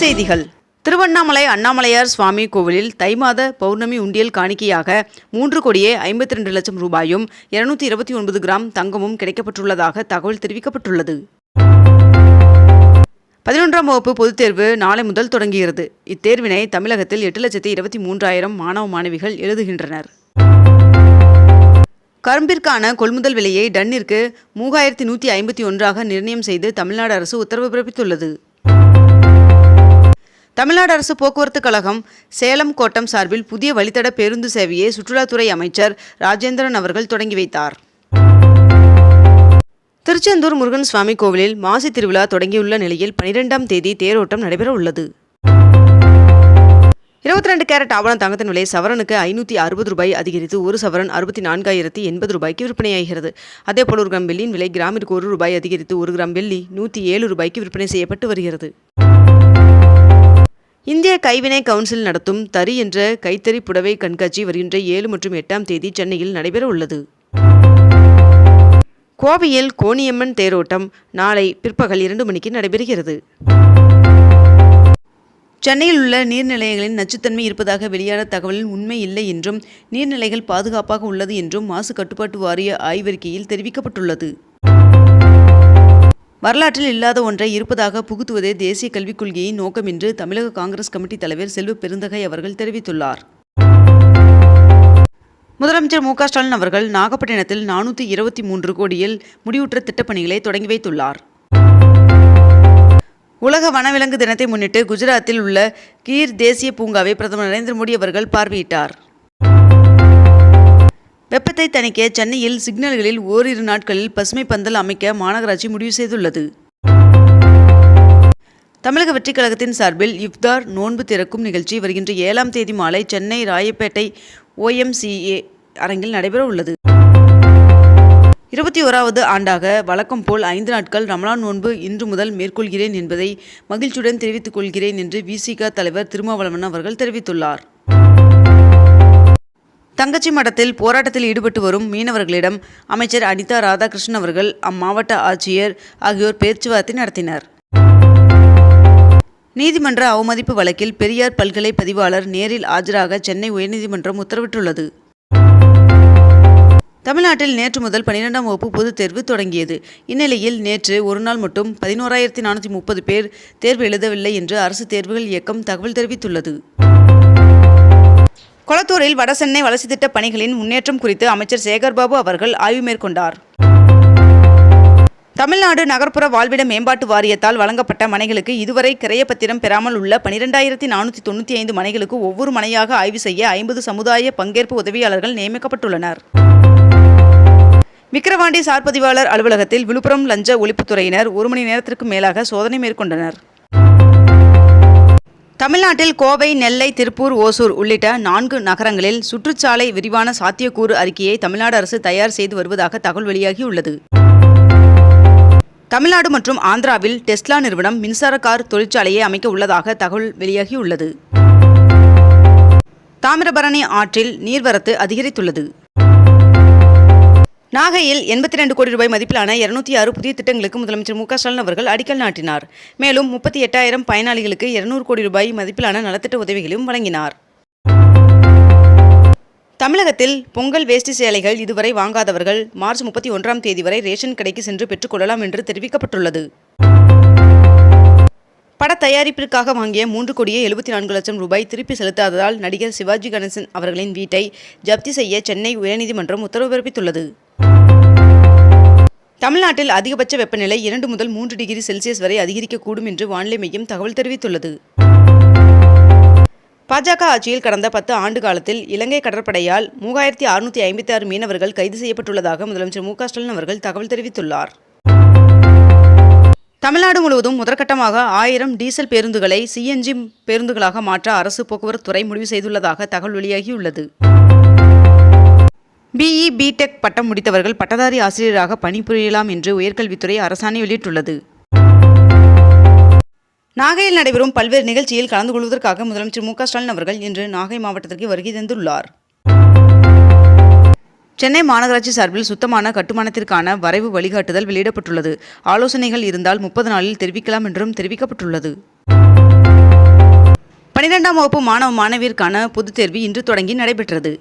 செய்திகள். திருவண்ணாமலை அண்ணாமலையார் சுவாமி கோவிலில் தை மாத பௌர்ணமி உண்டியல் காணிக்கையாக மூன்று கோடியே ஐம்பத்தி ரெண்டு லட்சம் ரூபாயும் இருநூத்தி இருபத்தி ஒன்பது கிராம் தங்கமும் கிடைக்கப்பட்டுள்ளதாக தகவல் தெரிவிக்கப்பட்டுள்ளது. பதினொன்றாம் வகுப்பு பொதுத் தேர்வு நாளை முதல் தொடங்குகிறது. இத்தேர்வினை தமிழகத்தில் எட்டு லட்சத்தி இருபத்தி மூன்றாயிரம் மாணவ மாணவிகள் எழுதுகின்றனர். கரும்பிற்கான கொள்முதல் விலையை டன்னிற்கு மூவாயிரத்தி நூற்றி ஐம்பத்தி ஒன்றாக நிர்ணயம் செய்து தமிழ்நாடு அரசு உத்தரவு பிறப்பித்துள்ளது. தமிழ்நாடு அரசு போக்குவரத்து கழகம் சேலம் கோட்டம் சார்பில் புதிய வழித்தட பேருந்து சேவையை சுற்றுலாத்துறை அமைச்சர் ராஜேந்திரன் அவர்கள் தொடங்கி வைத்தார். திருச்செந்தூர் முருகன் சுவாமி கோவிலில் மாசி திருவிழா தொடங்கியுள்ள நிலையில் பனிரெண்டாம் தேதி தேரோட்டம் நடைபெற உள்ளது. இருபத்தி ரெண்டு கேரட் ஆவணம் தங்கத்தின் விலை சவரனுக்கு ஐநூற்றி அறுபது ரூபாய் அதிகரித்து ஒரு சவரன் அறுபத்தி நான்காயிரத்தி எண்பது ரூபாய்க்கு விற்பனையாகிறது. அதேபோல் ஒரு கிராம் வெள்ளியின் விலை கிராமிற்கு ஒரு ரூபாய் அதிகரித்து ஒரு கிராம் வெள்ளி நூற்றி ஏழு ரூபாய்க்கு விற்பனை செய்யப்பட்டு வருகிறது. இந்திய கைவினை கவுன்சில் நடத்தும் தறி என்ற கைத்தறி புடவை கண்காட்சி வருகின்ற ஏழு மற்றும் எட்டாம் தேதி சென்னையில் நடைபெற உள்ளது. கோவையில் கோணியம்மன் தேரோட்டம் நாளை பிற்பகல் இரண்டு மணிக்கு நடைபெறுகிறது. சென்னையில் உள்ள நீர்நிலைகளின் நச்சுத்தன்மை இருப்பதாக வெளியான தகவலில் உண்மை இல்லை என்றும் நீர்நிலைகள் பாதுகாப்பாக உள்ளது என்றும் மாசு கட்டுப்பாட்டு வாரிய ஆய்வறிக்கையில் தெரிவிக்கப்பட்டுள்ளது. வரலாற்றில் இல்லாத ஒன்றை இருப்பதாக புகுத்துவதே தேசிய கல்விக் கொள்கையின் நோக்கம் என்று தமிழக காங்கிரஸ் கமிட்டி தலைவர் செல்வ பெருந்தகை அவர்கள் தெரிவித்துள்ளார். முதலமைச்சர் மு ஸ்டாலின் அவர்கள் நாகப்பட்டினத்தில் நானூற்றி இருபத்தி மூன்று கோடியில் முடிவுற்ற திட்டப்பணிகளை தொடங்கி வைத்துள்ளார். உலக வனவிலங்கு தினத்தை முன்னிட்டு குஜராத்தில் உள்ள கீர் தேசிய பூங்காவை பிரதமர் நரேந்திர மோடி அவர்கள் பார்வையிட்டார். வெப்பத்தை தணிக்க சென்னையில் சிக்னல்களில் ஓரிரு நாட்களில் பசுமை பந்தல் அமைக்க மாநகராட்சி முடிவு செய்துள்ளது. தமிழக வெற்றிக் கழகத்தின் சார்பில் இஃப்தார் நோன்பு திறக்கும் நிகழ்ச்சி வருகின்ற ஏழாம் தேதி மாலை சென்னை ராயப்பேட்டை ஓஎம்சிஏ அரங்கில் நடைபெற உள்ளது. இருபத்தி ஓராவது ஆண்டாக வழக்கம் போல் ஐந்து நாட்கள் ரமலான் நோன்பு இன்று முதல் மேற்கொள்கிறேன் என்பதை மகிழ்ச்சியுடன் தெரிவித்துக் கொள்கிறேன் என்று விசிக தலைவர் திருமாவளவன் அவர்கள் தெரிவித்துள்ளார். தங்கச்சி மடத்தில் போராட்டத்தில் ஈடுபட்டு வரும் மீனவர்களிடம் அமைச்சர் அனிதா ராதாகிருஷ்ணன் அவர்கள் அம்மாவட்ட ஆட்சியர் ஆகியோர் பேச்சுவார்த்தை நடத்தினர். நீதிமன்ற அவமதிப்பு வழக்கில் பெரியார் பல்கலை பதிவாளர் நேரில் ஆஜராக சென்னை உயர்நீதிமன்றம் உத்தரவிட்டுள்ளது. தமிழ்நாட்டில் நேற்று முதல் பனிரெண்டாம் வகுப்பு பொதுத் தேர்வு தொடங்கியது. இந்நிலையில் நேற்று ஒரு நாள் மட்டும் பதினோராயிரத்தி நானூற்றி முப்பது பேர் தேர்வு எழுதவில்லை என்று அரசு தேர்வுகள் இயக்கம் தகவல் தெரிவித்துள்ளது. கொளத்தூரில் வடசென்னை வளர்ச்சி திட்ட பணிகளின் முன்னேற்றம் குறித்து அமைச்சர் சேகர்பாபு அவர்கள் ஆய்வு மேற்கொண்டார். தமிழ்நாடு நகர்ப்புற வாழ்விட மேம்பாட்டு வாரியத்தால் வழங்கப்பட்ட மனைகளுக்கு இதுவரை கிரையப்பத்திரம் பெறாமல் உள்ள பனிரெண்டாயிரத்தி நானூற்றி தொண்ணூற்றி ஐந்து மனைகளுக்கு ஒவ்வொரு மனையாக ஆய்வு செய்ய ஐம்பது சமுதாய பங்கேற்பு உதவியாளர்கள் நியமிக்கப்பட்டுள்ளனர். விக்கிரவாண்டி சார்பதிவாளர் அலுவலகத்தில் விழுப்புரம் லஞ்ச ஒழிப்புத்துறையினர் ஒரு மணி நேரத்திற்கு மேலாக சோதனை மேற்கொண்டனர். தமிழ்நாட்டில் கோவை நெல்லை திருப்பூர் ஓசூர் உள்ளிட்ட நான்கு நகரங்களில் சுற்றுச்சாலை விரிவான சாத்தியக்கூறு அறிக்கையை தமிழ்நாடு அரசு தயார் செய்து வருவதாக தகவல் வெளியாகியுள்ளது. தமிழ்நாடு மற்றும் ஆந்திராவில் டெஸ்லா நிறுவனம் மின்சார கார் தொழிற்சாலையை அமைக்க உள்ளதாக தகவல் வெளியாகியுள்ளது. தாமிரபரணி ஆற்றில் நீர்வரத்து அதிகரித்துள்ளது. நாகையில் எண்பத்தி ரெண்டு கோடி ரூபாய் மதிப்பிலான இருநூத்தி ஆறு புதிய திட்டங்களுக்கு முதலமைச்சர் மு க ஸ்டாலின் அவர்கள் அடிக்கல் நாட்டினார். மேலும் முப்பத்தி எட்டாயிரம் பயனாளிகளுக்கு இருநூறு கோடி ரூபாய் மதிப்பிலான நலத்திட்ட உதவிகளையும் வழங்கினார். தமிழகத்தில் பொங்கல் வேஷ்டி சேலைகள் இதுவரை வாங்காதவர்கள் மார்ச் முப்பத்தி ஒன்றாம் தேதி வரை ரேஷன் கடைக்கு சென்று பெற்றுக்கொள்ளலாம் என்று தெரிவிக்கப்பட்டுள்ளது. பட தயாரிப்பிற்காக வாங்கிய மூன்று கோடியே எழுபத்தி நான்கு லட்சம் ரூபாய் திருப்பி செலுத்தாததால் நடிகர் சிவாஜி கணேசன் அவர்களின் வீட்டை ஜப்தி செய்ய சென்னை உயர்நீதிமன்றம் உத்தரவு பிறப்பித்துள்ளது. தமிழ்நாட்டில் அதிகபட்ச வெப்பநிலை இரண்டு முதல் மூன்று டிகிரி செல்சியஸ் வரை அதிகரிக்கக்கூடும் என்று வானிலை மையம் தகவல் தெரிவித்துள்ளது. பாஜக ஆட்சியில் கடந்த பத்து ஆண்டு காலத்தில் இலங்கை கடற்படையால் மூவாயிரத்தி அறுநூற்றி ஐம்பத்தி ஆறு மீனவர்கள் கைது செய்யப்பட்டுள்ளதாக முதலமைச்சர் மு ஸ்டாலின் அவர்கள் தகவல் தெரிவித்துள்ளார். தமிழ்நாடு முழுவதும் முதற்கட்டமாக ஆயிரம் டீசல் பேருந்துகளை சிஎன்ஜி பேருந்துகளாக மாற்ற அரசு போக்குவரத்து துறை முடிவு செய்துள்ளதாக தகவல் வெளியாகியுள்ளது. பிஇ பிடெக் பட்டம் முடித்தவர்கள் பட்டதாரி ஆசிரியராக பணிபுரியலாம் என்று உயர்கல்வித்துறை அரசாணை வெளியிட்டுள்ளது. நாகையில் நடைபெறும் பல்வேறு நிகழ்ச்சியில் கலந்து கொள்வதற்காக முதலமைச்சர் மு ஸ்டாலின் அவர்கள் இன்று நாகை மாவட்டத்திற்கு வருகை தந்துள்ளார். சென்னை மாநகராட்சி சார்பில் சுத்தமான கட்டுமானத்திற்கான வரைவு வழிகாட்டுதல் வெளியிடப்பட்டுள்ளது. ஆலோசனைகள் இருந்தால் முப்பது நாளில் தெரிவிக்கலாம் என்றும் தெரிவிக்கப்பட்டுள்ளது. பனிரெண்டாம் வகுப்பு மாணவ மாணவியருக்கான பொதுத் தேர்வு இன்று தொடங்கி நடைபெற்றது.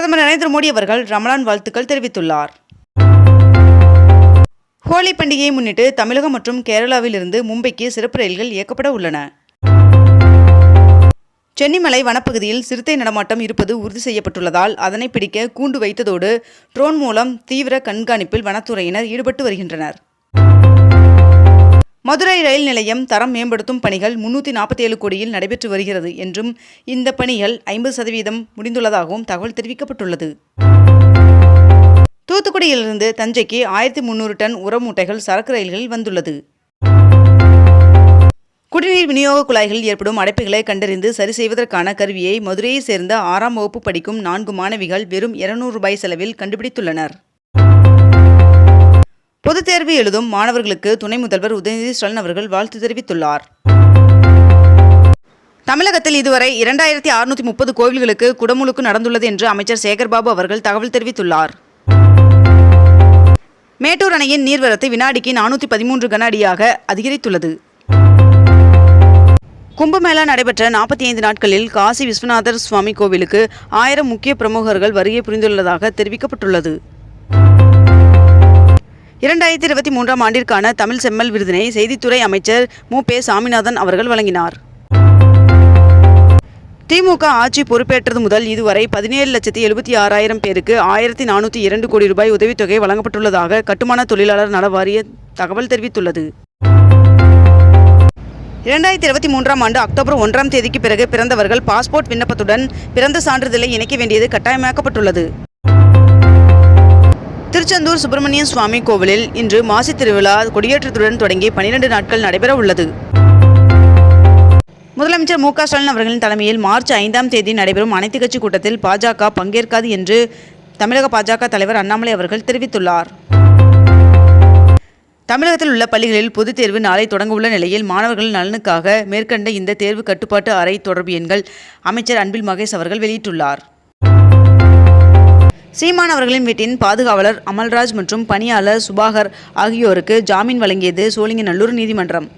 பிரதமர் நரேந்திர மோடி அவர்கள் ரமலான் வாழ்த்துக்கள் தெரிவித்துள்ளார். ஹோலி பண்டிகையை முன்னிட்டு தமிழகம் மற்றும் கேரளாவிலிருந்து மும்பைக்கு சிறப்பு ரயில்கள் இயக்கப்பட உள்ளன. சென்னிமலை வனப்பகுதியில் சிறுத்தை நடமாட்டம் இருப்பது உறுதி செய்யப்பட்டுள்ளதால் அதனை பிடிக்க கூண்டு வைத்ததோடு ட்ரோன் மூலம் தீவிர கண்காணிப்பில் வனத்துறையினர் ஈடுபட்டு வருகின்றனர். மதுரை ரயில் நிலையம் தரம் மேம்படுத்தும் பணிகள் முன்னூற்றி நாற்பத்தி ஏழு கோடியில் நடைபெற்று வருகிறது என்றும் இந்த பணிகள் ஐம்பது சதவீதம் முடிந்துள்ளதாகவும் தகவல் தெரிவிக்கப்பட்டுள்ளது. தூத்துக்குடியிலிருந்து தஞ்சைக்கு ஆயிரத்தி முந்நூறு டன் உர மூட்டைகள் சரக்கு ரயில்களில் வந்துள்ளது. குடிநீர் விநியோக குழாய்களில் ஏற்படும் அடைப்புகளை கண்டறிந்து சரி செய்வதற்கான கருவியை மதுரையைச் சேர்ந்த ஆறாம் வகுப்பு படிக்கும் நான்கு மாணவிகள் வெறும் இருநூறு ரூபாய் செலவில் கண்டுபிடித்துள்ளனர். பொதுத் தேர்வு எழுதும் மாணவர்களுக்கு துணை முதல்வர் உதயநிதி ஸ்டாலின் அவர்கள் வாழ்த்து தெரிவித்துள்ளார். தமிழகத்தில் இதுவரை இரண்டாயிரத்தி அறுநூற்றி முப்பது கோவில்களுக்கு குடமுழுக்கு நடந்துள்ளது என்று அமைச்சர் சேகர்பாபு அவர்கள் தகவல் தெரிவித்துள்ளார். மேட்டூர் அணையின் நீர்வரத்து வினாடிக்கு நானூற்றி பதிமூன்று கன அடியாக அதிகரித்துள்ளது. கும்பமேளா நடைபெற்ற நாற்பத்தி ஐந்து நாட்களில் காசி விஸ்வநாதர் சுவாமி கோவிலுக்கு ஆயிரம் முக்கிய பிரமுகர்கள் வருகை புரிந்துள்ளதாக தெரிவிக்கப்பட்டுள்ளது. இரண்டாயிரத்தி இருபத்தி மூன்றாம் ஆண்டிற்கான தமிழ் செம்மல் விருதினை செய்தித்துறை அமைச்சர் மு. பே. சாமிநாதன் அவர்கள் வழங்கினார். திமுக ஆட்சி பொறுப்பேற்றது முதல் இதுவரை பதினேழு லட்சத்தி எழுபத்தி ஆறாயிரம் பேருக்கு ஆயிரத்தி நானூற்றி இரண்டு கோடி ரூபாய் உதவித்தொகை வழங்கப்பட்டுள்ளதாக கட்டுமான தொழிலாளர் நல வாரிய தகவல் தெரிவித்துள்ளது. இரண்டாயிரத்தி இருபத்தி மூன்றாம் ஆண்டு அக்டோபர் ஒன்றாம் தேதிக்கு பிறகு பிறந்தவர்கள் பாஸ்போர்ட் விண்ணப்பத்துடன் பிறந்த சான்றிதழை இணைக்க வேண்டியது கட்டாயமாக்கப்பட்டுள்ளது. திருச்செந்தூர் சுப்பிரமணிய சுவாமி கோவிலில் இன்று மாசி திருவிழா கொடியேற்றத்துடன் தொடங்கி பனிரெண்டு நாட்கள் நடைபெற உள்ளது. முதலமைச்சர் மு ஸ்டாலின் அவர்களின் தலைமையில் மார்ச் ஐந்தாம் தேதி நடைபெறும் அனைத்துக் கட்சி கூட்டத்தில் பாஜக பங்கேற்காது என்று தமிழக பாஜக தலைவர் அண்ணாமலை அவர்கள் தெரிவித்துள்ளார். தமிழகத்தில் உள்ள பள்ளிகளில் பொதுத் தேர்வு நாளை தொடங்கவுள்ள நிலையில் மாணவர்கள் நலனுக்காக மேற்கண்ட இந்த தேர்வு கட்டுப்பாட்டு அறை தொடர்பு எண்கள் அமைச்சர் அன்பில் மகேஷ் அவர்கள் வெளியிட்டுள்ளார். சீமான் அவர்களின் வீட்டின் பாதுகாவலர் அமல்ராஜ் மற்றும் பணியாளர் சுபாகர் ஆகியோருக்கு ஜாமீன் வழங்கியது சோழிங்கநல்லூர் நீதிமன்றம்.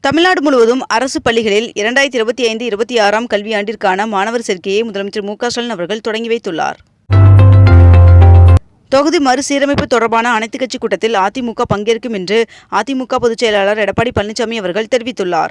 தமிழ்நாடு முழுவதும் அரசு பள்ளிகளில் இரண்டாயிரத்தி இருபத்தி ஐந்து இருபத்தி ஆறாம் கல்வியாண்டிற்கான மாணவர் சேர்க்கையை முதலமைச்சர் மு ஸ்டாலின் அவர்கள் தொடங்கி வைத்துள்ளார். தொகுதி மறுசீரமைப்பு தொடர்பான அனைத்துக் கட்சி கூட்டத்தில் அதிமுக பங்கேற்கும் என்று அதிமுக பொதுச் செயலாளர் எடப்பாடி பழனிசாமி அவர்கள் தெரிவித்துள்ளார்.